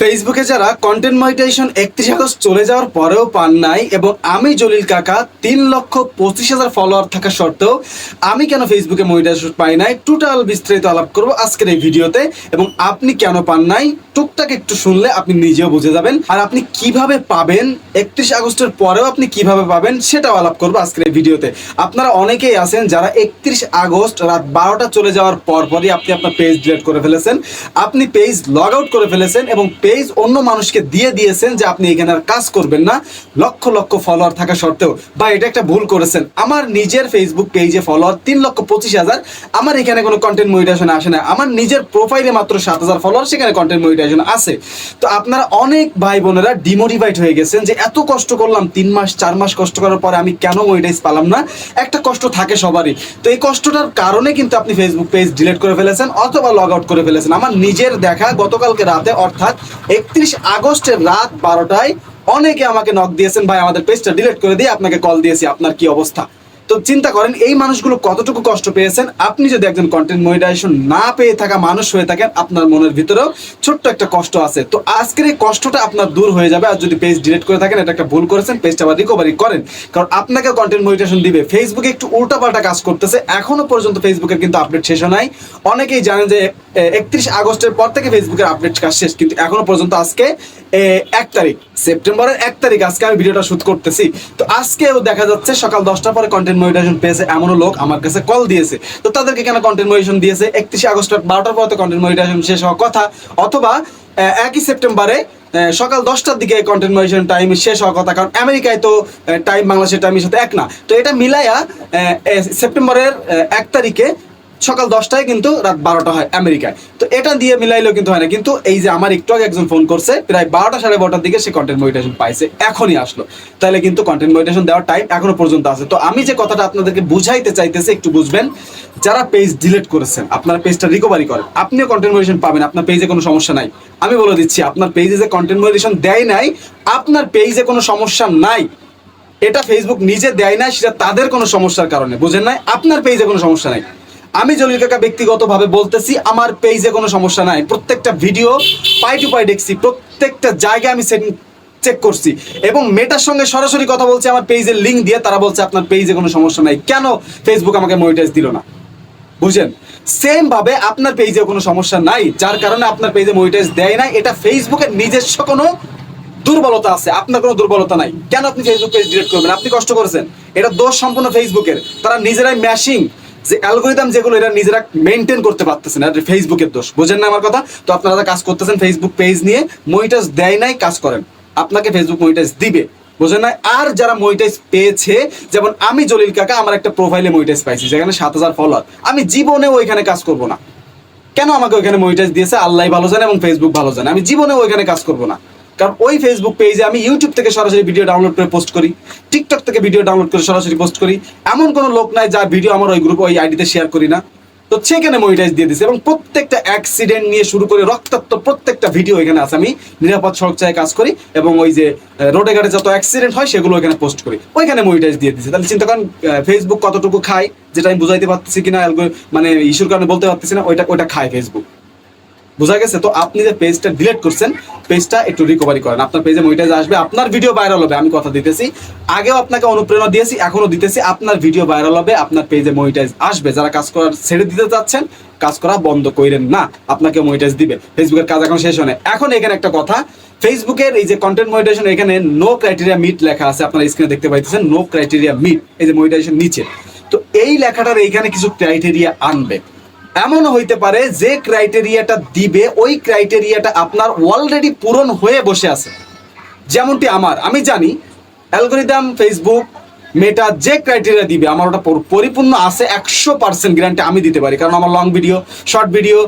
ফেসবুকে যারা content monetization একত্রিশ আগস্ট চলে যাওয়ার পরেও পান নাই এবং আমি জলিল কাকা তিন লক্ষ পঁচিশ হাজার ফলোয়ার থাকা সত্ত্বেও আমি কেন ফেসবুকে মনিটাইজেশন পাই নাই? টোটাল বিস্তারিত আলাপ করব আজকের এই ভিডিওতে এবং আপনি কেন পান নাই? টুকটাক একটু শুনলে আপনি নিজেও বুঝে যাবেন। আর আপনি কীভাবে পাবেন? একত্রিশ আগস্টের পরেও আপনি কীভাবে পাবেন? সেটাও আলাপ করব আজকের এই ভিডিওতে। আপনারা অনেকেই আছেন যারা একত্রিশ আগস্ট রাত বারোটা চলে যাওয়ার পর পরই আপনি আপনার পেজ ডিলিট করে ফেলেছেন। আপনি পেজ লগ আউট করে ফেলেছেন এবং পেজ অন্য মানুষকে দিয়ে দিয়েছেন যে আপনি এখানে আর কাজ করবেন না। লক্ষ লক্ষ ফলোয়ার থাকা সত্ত্বেও বা এটা একটা ভুল করেছেন। আমার নিজের ফেসবুক পেজে ফলোয়ার তিন লক্ষ পঁচিশ হাজার। আমার এখানে কোনো কন্টেন্ট মনিটাইজেশন আসে না। আমার নিজের প্রোফাইলে মাত্র সাত হাজার ফলোয়ার সেখানে কন্টেন্ট মনিটাইজেশন আছে। তো আপনারা অনেক ভাই বোনেরা ডিমোটিভাইড হয়ে গেছেন যে এত কষ্ট করলাম, তিন মাস, চার মাস কষ্ট করার পরে আমি কেন মনিটাইজ পালাম না? একটা কষ্ট থাকে সবারই। তো এই কষ্টটার কারণে কিন্তু আপনি ফেসবুক পেজ ডিলিট করে ফেলেছেন অথবা লগ আউট করে ফেলেছেন। আমার নিজের দেখা গতকালকে রাতে, অর্থাৎ একত্রিশ আগস্টের রাত বারোটায় অনেকে আমাকে নক দিয়েছেন, ভাই, আমাদের পেজটা ডিলিট করে দিয়ে আপনাকে কল দিয়েছি, আপনার কি অবস্থা? তো চিন্তা করেন, এই মানুষগুলো কতটুকু কষ্ট পেয়েছেন? আপনি যদি একজন কন্টেন্ট মনিটাইজেশন না পেয়ে থাকা মানুষ হয়ে থাকেন, আপনার মনের ভিতরেও ছোট্ট একটা কষ্ট আছে। তো আজকের এই কষ্টটা আপনার দূর হয়ে যাবে। আর যদি পেজ ডিলিট করে থাকেন, এটা একটা ভুল করেছেন পেজটা আবার রিকভারি করেন। কারণ আপনাকে কন্টেন্ট মনিটাইজেশন দিবে। ফেসবুকে একটু উল্টাপাল্টা কাজ করতেছে। এখনও পর্যন্ত ফেসবুকের কিন্তু আপডেট শেষ হয় নাই। অনেকেই জানেন যে একত্রিশ আগস্টের পর থেকে ফেসবুকের আপডেট কাজ শেষ। কিন্তু এখনও পর্যন্ত আজকে এক তারিখ, সেপ্টেম্বরের এক তারিখ আজকে আমি ভিডিওটা শুট করতেছি। তো আজকেও দেখা যাচ্ছে সকাল দশটার পরে কন্টেন্ট মনিটাইজেশন পেয়েছে এমনও লোক আমার কাছে কল দিয়েছে। তো তাদেরকে কেন কন্টেন্ট মনিটাইজেশন দিয়েছে? একত্রিশে আগস্ট বারোটার পর তো কন্টেন্ট মনিটাইজেশন শেষ হওয়ার কথা। অথবা একই সেপ্টেম্বরে সকাল দশটার দিকে কন্টেন্ট মনিটাইজেশন টাইম শেষ হওয়ার কথা, কারণ আমেরিকায় তো টাইম বাংলাদেশের টাইমের সাথে এক না। তো এটা মিলাইয়া সেপ্টেম্বরের এক তারিখে সকাল দশটায় কিন্তু রাত বারোটা হয় আমেরিকায়। তো এটা দিয়ে মিলাইলেও কিন্তু হয় না। কিন্তু এই যে আমার একটু আগে একজন ফোন করছে, প্রায় বারোটা সাড়ে বারোটার দিকে সে কন্টেন্ট মনিটেশন পাইছে, এখনই আসলো। তাহলে কিন্তু কন্টেন্ট মনিটেশন দেওয়ার টাইম এখনও পর্যন্ত আছে। তো আমি যে কথাটা আপনাদেরকে বুঝাইতে চাইতেছি, একটু বুঝবেন, যারা পেজ ডিলিট করেছেন, আপনার পেজটা রিকভারি করেন, আপনিও কন্টেন্ট মনিটেশন পাবেন, আপনার পেজে কোনো সমস্যা নাই। আমি বলে দিচ্ছি, আপনার পেজে যে কন্টেন্ট মনিটেশন দেয় নাই, আপনার পেজে কোনো সমস্যা নাই। এটা ফেসবুক নিজে দেয় না সেটা তাদের কোনো সমস্যার কারণে, বুঝেন নাই? আপনার পেজে কোনো সমস্যা নাই। আমি জলিল কাকা ব্যক্তিগতভাবে বলতেছি, আমার পেজে কোনো সমস্যা নাই। প্রত্যেকটা ভিডিও পাই টু পাই দেখছি, প্রত্যেকটা জায়গায় আমি সেটিং চেক করছি। এবং মেটার সঙ্গে সরাসরি কথা বলছি, আমার পেজের লিঙ্ক দিয়ে তারা বলছে, আপনার পেজে কোনো সমস্যা নাই। কেন ফেসবুক আমাকে মনিটাইজ দিল না? বুঝছেন সেম ভাবে আপনার পেজে কোনো সমস্যা নাই, যার কারণে আপনার পেজে মনিটাইজ দেয় না এটা ফেসবুকের নিজস্ব কোনো দুর্বলতা আছে, আপনার কোনো দুর্বলতা নাই। কেন আপনি ফেসবুক পেজ ডিলিট করবেন? আপনি কষ্ট করেছেন। এটা দোষ সম্পূর্ণ ফেসবুকের তারা নিজেরাই ম্যাশিং যে অ্যালগোরিদম যেগুলো এটা নিজেরা মেনটেন করতে পারতেছে না ফেসবুকের দোষ। বোঝেন না আমার কথা? তো আপনারা কাজ করতেছেন ফেসবুক পেজ নিয়ে মনিটাইজ দেয় নাই, কাজ করেন। আপনাকে ফেসবুক মনিটাইজ দিবে। বোঝেন না? আর যারা মনিটাইজ পেয়েছে, যেমন আমি জলিল কাকা, আমার একটা প্রোফাইলে মনিটাইজ পাইছি, যেখানে সাত হাজার ফলোয়ার আমি জীবনে ওইখানে কাজ করব না। কেন আমাকে ওইখানে মনিটাইজ দিয়েছে? আল্লাহ ভালো জানে এবং ফেসবুক ভালো জানে। আমি জীবনে ওইখানে কাজ করব না। কারণ ওই ফেসবুক পেজে আমি ইউটিউব থেকে সরাসরি ভিডিও ডাউনলোড করে পোস্ট করি টিকটক থেকে ভিডিও ডাউনলোড করে সরাসরি পোস্ট করি। এমন কোনো লোক নাই যার ভিডিও আমার ওই গ্রুপ ওই আইডিতে শেয়ার করি না। তো সেখানে মনিটাইজ দিয়ে দিছে এবং প্রত্যেকটা অ্যাক্সিডেন্ট নিয়ে শুরু করে রক্তাক্ত প্রত্যেকটা ভিডিও এখানে আছে। আমি নিরাপদ সড়ক চায় কাজ করি এবং ওই যে রোডে ঘাটে যত অ্যাক্সিডেন্ট হয় সেগুলো ওইখানে পোস্ট করি। ওইখানে মনিটাইজ দিয়ে দিছে। তাহলে চিন্তা করেন ফেসবুক কতটুকু খায়, যেটা আমি বুঝাইতে পারতেছি কিনা মানে ইস্যুর কারণে বলতে পারতেছি না, ওইটা ওইটা খায় ফেসবুক বোঝা গেছে? তো আপনি যে পেজটা ডিলিট করছেন পেজটা একটু রিকভারি করেন। আপনার পেজে মনিটাইজ আসবে, আপনার ভিডিও ভাইরাল হবে, আমি কথা দিতেছি। আগেও আপনাকে অনুপ্রেরণা দিয়েছি এখনও দিতেছি, আপনার ভিডিও ভাইরাল হবে, আপনার পেজে মনিটাইজ আসবে। যারা কাজ করার ছেড়ে দিতে যাচ্ছেন কাজ করা বন্ধ করেন না, আপনাকে মনিটাইজ দিবে। ফেসবুকের কাজ এখন শেষ হয় এখন এখানে একটা কথা ফেসবুকের এই যে কন্টেন্ট মনিটাইজেশন এখানে নো ক্রাইটেরিয়া মিট লেখা আছে, আপনারা স্ক্রিনে দেখতে পাইতেছেন নো ক্রাইটেরিয়া মিট এই যে মনিটাইজেশন নিচে। তো এই লেখাটার এইখানে কিছু ক্রাইটেরিয়া আনবে। এমন হইতে পারে যে ক্রাইটেরিয়াটা দিবে, ওই ক্রাইটেরিয়াটা আপনার অলরেডি পূরণ হয়ে বসে আছে। যেমনটি আমার, আমি জানি অ্যালগোরিদম ফেসবুক মেটা যে ক্রাইটেরিয়া দিবে, আমার ওটা পরিপূর্ণ আছে একশো পার্সেন্ট গ্যারান্টি আমি দিতে পারি। কারণ আমার long video short video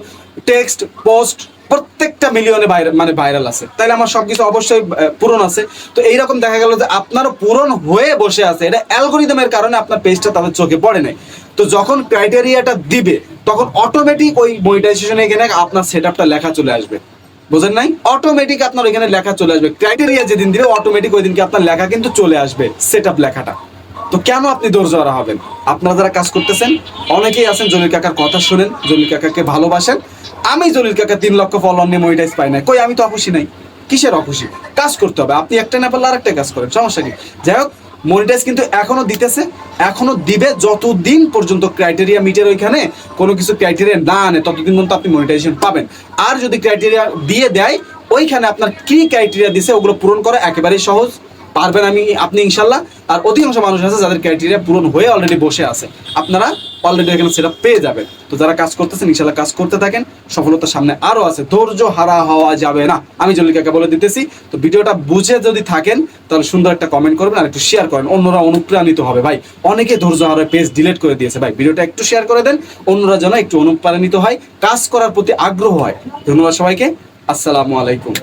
text post প্রত্যেকটা মিলিয়নে মানে ভাইরাল আছে। তাইলে আমার সব কিছু অবশ্যই পূরণ আছে। তো এইরকম দেখা গেল যে আপনারও পূরণ হয়ে বসে আছে। এটা অ্যালগোরিদমের কারণে আপনার পেজটা তাদের চোখে পড়ে নাই। তো যখন ক্রাইটেরিয়াটা দিবে তখন অটোমেটিক ওই মনিটাইজেশনে এখানে আপনার সেট আপটা লেখা চলে আসবে। বুঝেন নাই? অটোমেটিক আপনার ওইখানে লেখা চলে আসবে। ক্রাইটেরিয়া যেদিন দিবে অটোমেটিক ওই দিনকে আপনার লেখা কিন্তু চলে আসবে সেট আপ লেখাটা। তো কেন আপনি ধৈর্য হারা হবেন? আপনারা যারা কাজ করতেছেন, অনেকেই আছেন জলিল কাকার কথা শুনেন, জলিল কাকাকে ভালোবাসেন। আমি জলিল কাকা তিন লক্ষ ফলোয়ার নিয়ে মনিটাইজ পাই না কই, আমি তো অখুশি নাই। কিসের অখুশি? কাজ করতে হবে। আপনি একটা না পারলে আরেকটা কাজ করেন। সমস্যা কি? যাই হোক মনিটাইজ কিন্তু এখনও দিতেছে, এখনও দিবে যতদিন পর্যন্ত ক্রাইটেরিয়া মিটের ওইখানে কোনো কিছু ক্রাইটেরিয়া না আনে, ততদিন পর্যন্ত আপনি মনিটাইজেশন পাবেন। আর যদি ক্রাইটেরিয়া দিয়ে দেয়, ওইখানে আপনার কি ক্রাইটেরিয়া দিছে ওগুলো পূরণ করা একেবারেই সহজ, পারবেন আমি, আপনি ইনশাল্লাহ। আর অধিকাংশ মানুষ আছে যাদের ক্রাইটেরিয়া পূরণ হয়ে অলরেডি বসে আছে। আপনারা অলরেডি এখানে সেটা পেয়ে যাবেন। তো যারা কাজ করতেছেন ইনশাল্লাহ কাজ করতে থাকেন, সফলতার সামনে আরও আছে। ধৈর্য হারা হওয়া যাবে না। আমি জলিকাকে বলে দিতেছি, তো ভিডিওটা বুঝে যদি থাকেন, তাহলে সুন্দর একটা কমেন্ট করবেন আর একটু শেয়ার করেন। অন্যরা অনুপ্রাণিত হবে। ভাই, অনেকে ধৈর্য হারা পেজ ডিলিট করে দিয়েছে। ভাই, ভিডিওটা একটু শেয়ার করে দেন, অন্যরা যেন একটু অনুপ্রাণিত হয়, কাজ করার প্রতি আগ্রহ হয়। ধন্যবাদ সবাইকে। আসসালামু আলাইকুম।